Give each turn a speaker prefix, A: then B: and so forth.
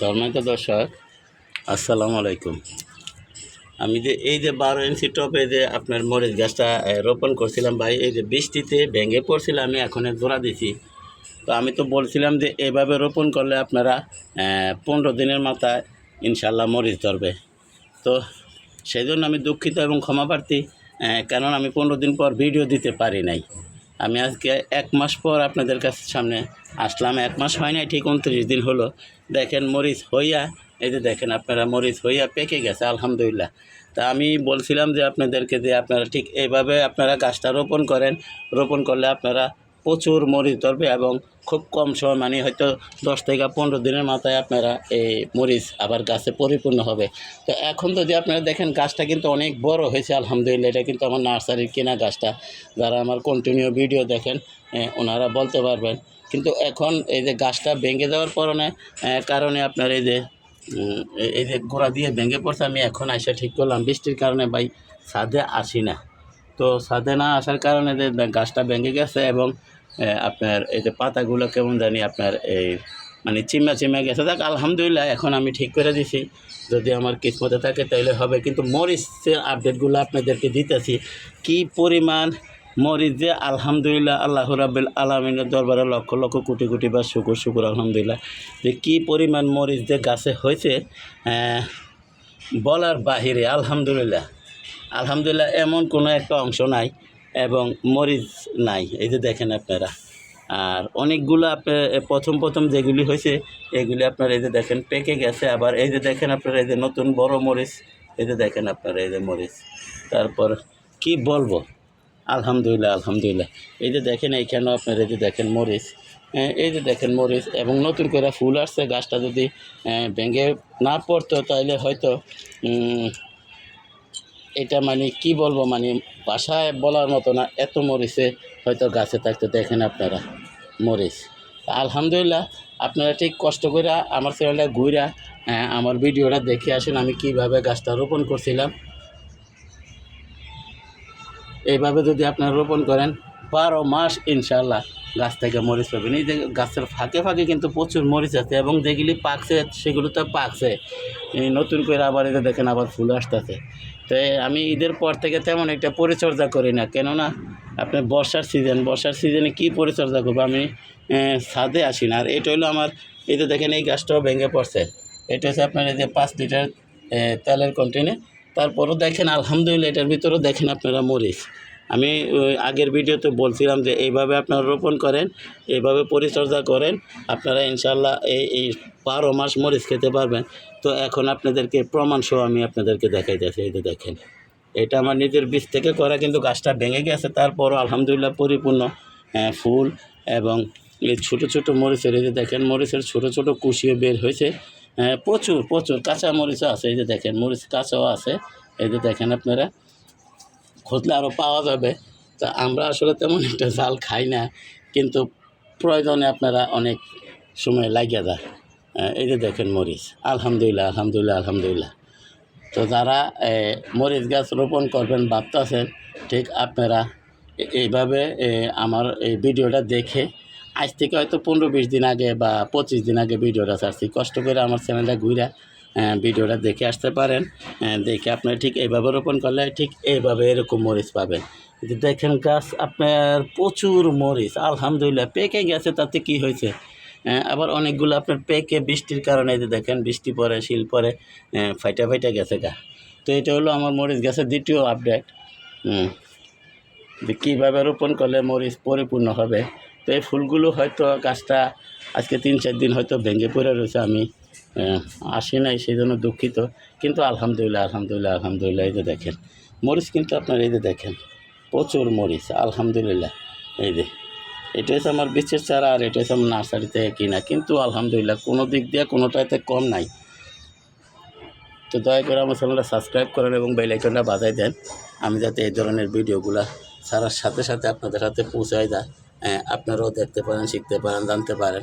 A: সম্মানিত দর্শক আসসালামু আলাইকুম। আমি যে এই যে বারো ইঞ্চি টপে যে আপনার মরিচ গাছটা রোপণ করছিলাম ভাই এই যে বৃষ্টিতে ভেঙে পড়ছিল আমি এখন জোড়া দিছি। তো আমি তো বলছিলাম যে এভাবে রোপণ করলে আপনারা পনেরো দিনের মাথায় ইনশাল্লাহ মরিচ ধরবে। তো সেই জন্য আমি দুঃখিত এবং ক্ষমা প্রার্থী আহ, কারণ আমি পনেরো দিন পর ভিডিও দিতে পারি নাই। আমি আজকে এক মাস পর আপনাদের কাছে সামনে আসলাম। এক মাস হয় নাই, ঠিক উনত্রিশ দিন হলো। দেখেন মরিচ হইয়া, এই যে দেখেন আপনারা মরিচ হইয়া পেকে গেছে, আলহামদুলিল্লাহ। তা আমি বলছিলাম যে আপনাদেরকে যে আপনারা ঠিক এইভাবে আপনারা গাছটা রোপণ করেন, রোপণ করলে আপনারা প্রচুর মরিচ ধরবে এবং খুব কম সময় মানে হয়তো দশ থেকে পনেরো দিনের মাথায় আপনারা এই মরিচ আবার গাছে পরিপূর্ণ হবে। তো এখন যদি আপনারা দেখেন গাছটা কিন্তু অনেক বড় হয়েছে, আলহামদুলিল্লাহ। এটা কিন্তু আমার নার্সারির কেনা গাছটা। যারা আমার কন্টিনিউ ভিডিও দেখেন ওনারা বলতে পারবেন। কিন্তু এখন এই যে গাছটা ভেঙে যাওয়ার কারণে কারণে আপনার এই যে এই- যে গোড়া দিয়ে ভেঙে পড়ছে, আমি এখন আইসা ঠিক করলাম। বৃষ্টির কারণে ভাই ছাদে আসি না। তো ছাদে না আসার কারণে যে গাছটা ভেঙে গেছে এবং আপনার এই যে পাতাগুলো কেমন জানি আপনার এই মানে চিমা চিমা গেছে। দেখ আলহামদুলিল্লাহ, এখন আমি ঠিক করে দিছি। যদি আমার কিসমতে থাকে তাহলে হবে। কিন্তু মরিচের আপডেটগুলো আপনাদেরকে দিতেছি। কি পরিমাণ মরিচ যে আলহামদুলিল্লাহ আল্লাহ রাব্বিল আলমিনের দরবারে লক্ষ লক্ষ কোটি কোটি বা শুকুর শুকুর, আলহামদুলিল্লাহ। যে কী পরিমাণ মরিচ যে গাছে হয়েছে বলার বাহিরে, আলহামদুলিল্লাহ। আলহামদুলিল্লাহ এমন কোনো একটা অংশ নাই এবং মরিচ নাই। এই যে দেখেন আপনারা। আর অনেকগুলো আপনার প্রথম প্রথম যেগুলি হয়েছে এগুলি আপনার এই যে দেখেন পেকে গেছে। আবার এই যে দেখেন আপনার এই যে নতুন বড় মরিচ এই যে দেখেন আপনারা এই যে মরিচ। তারপর কি বলব? আলহামদুলিল্লাহ আলহামদুলিল্লাহ। এই যে দেখেন এইখানেও আপনার এই যে দেখেন মরিচ হ্যাঁ, এই যে দেখেন মরিচ এবং নতুন করে ফুল আসছে। গাছটা যদি ভেঙে না পড়তো তাহলে হয়তো এটা মানে কি বলব মানে বাসায় বলার মতো না, এত মরিচে হয়তো গাছে থাকতে, দেখেন আপনারা, মরিচ। আলহামদুলিল্লাহ, আপনারা ঠিক কষ্ট করে আমার চ্যানেলটা ঘুরা আমার ভিডিওটা দেখে আসুন আমি কীভাবে গাছটা রোপণ করছিলাম। এইভাবে যদি আপনারা রোপণ করেন, বারো মাস ইনশাল্লাহ গাছ থেকে মরিচ পাবেন। এই যে গাছের ফাঁকে ফাঁকে কিন্তু প্রচুর মরিচ আছে এবং যেগুলি পাকছে, সেগুলো তো পাকছে। নতুন করে আবার এটা দেখেন আবার ফুল আসতেছে। তো আমি ঈদের পর থেকে তেমন একটা পরিচর্যা করি না। কেননা আপনার বর্ষার সিজন বর্ষার সিজনে কি পরিচর্যা করব? আমি ছাদে আসি না। আর এটা হলো আমার এই যে দেখেন এই গাছটাও ভেঙে পড়ছে। এটা হচ্ছে আপনার এই যে পাঁচ লিটার তেলের কন্টেনে তারপরও দেখেন আলহামদুলিল্লাহ এটার ভিতরেও দেখেন আপনারা মরিচ। আমি আগের ভিডিওতে বলছিলাম যে এইভাবে আপনারা রোপণ করেন এইভাবে পরিচর্যা করেন আপনারা ইনশাল্লাহ এই এই বারো মাস মরিচ খেতে পারবেন। তো এখন আপনাদেরকে প্রমাণ সহ আমি আপনাদেরকে দেখাইতেছি এই যে দেখেন। এটা আমার নিজের বীজ থেকে করা কিন্তু গাছটা ভেঙে গেছে তারপরও আলহামদুলিল্লাহ পরিপূর্ণ আহ, ফুল এবং এই ছোটো ছোটো মরিচের এই যে দেখেন মরিচের ছোটো ছোটো কুশিও বের হয়েছে। আহ, প্রচুর প্রচুর কাঁচা মরিচও আছে এই যে দেখেন মরিচ কাঁচাও আছে এই যে দেখেন আপনারা। খুঁজলে আরও পাওয়া যাবে। তা আমরা আসলে তেমন একটা জাল খাই না, কিন্তু প্রয়োজনে আপনারা অনেক সময় লাগিয়ে যায়। এই যে দেখেন মরিচ। আলহামদুলিল্লাহ আলহামদুলিল্লাহ আলহামদুলিল্লাহ। তো যারা মরিচ গাছ রোপণ করবেন ভাবতেছেন, ঠিক আপনারা এইভাবে আমার এই ভিডিওটা দেখে, আজ থেকে হয়তো পনেরো বিশ দিন আগে বা পঁচিশ দিন আগে ভিডিওটা ছাড়ছি। কষ্ট করে আমার চ্যানেলটা ঘুরে ভিডিওটা দেখে আসতে পারেন। দেখে আপনারা ঠিক এইভাবে রোপণ করলে ঠিক এইভাবে এরকম মরিচ পাবেন। দেখেন গাছ, আপনার প্রচুর মরিচ, আলহামদুলিল্লাহ, পেকে গেছে, তাতে কি হয়েছে? আবার অনেকগুলো আপনার পেকে বৃষ্টির কারণে যে দেখেন, বৃষ্টি পরে, শিল পরে ফাইটা ফাইটা গেছে গা। তো এটা হলো আমার মরিচ গাছের দ্বিতীয় আপডেট। যে কীভাবে রোপণ করলে মরিচ পরিপূর্ণ হবে। তো এই ফুলগুলো হয়তো গাছটা আজকে তিন চার দিন হয়তো ভেঙে পড়ে রয়েছে, আমি আসি নাই সেই জন্য দুঃখিত। কিন্তু আলহামদুলিল্লাহ আলহামদুলিল্লাহ আলহামদুলিল্লাহ এই যে দেখেন। মরিচ কিন্তু আপনার এই যে দেখেন প্রচুর মরিচ আলহামদুলিল্লাহ। এই যে এটা হচ্ছে আমার বীজের চারা আর এটা হচ্ছে আমার নার্সারিতে কিনা। কিন্তু আলহামদুলিল্লাহ কোনো দিক দিয়ে কোনোটাতে কম নাই। তো দয়া করে আমার চ্যানেলটা সাবস্ক্রাইব করেন এবং বেল আইকনটা বাজাই দেন। আমি যাতে এই ধরনের ভিডিওগুলো ছাড়ার সাথে সাথে আপনাদের হাতে পৌঁছায় যায়। হ্যাঁ, আপনারাও দেখতে পারেন শিখতে পারেন জানতে পারেন।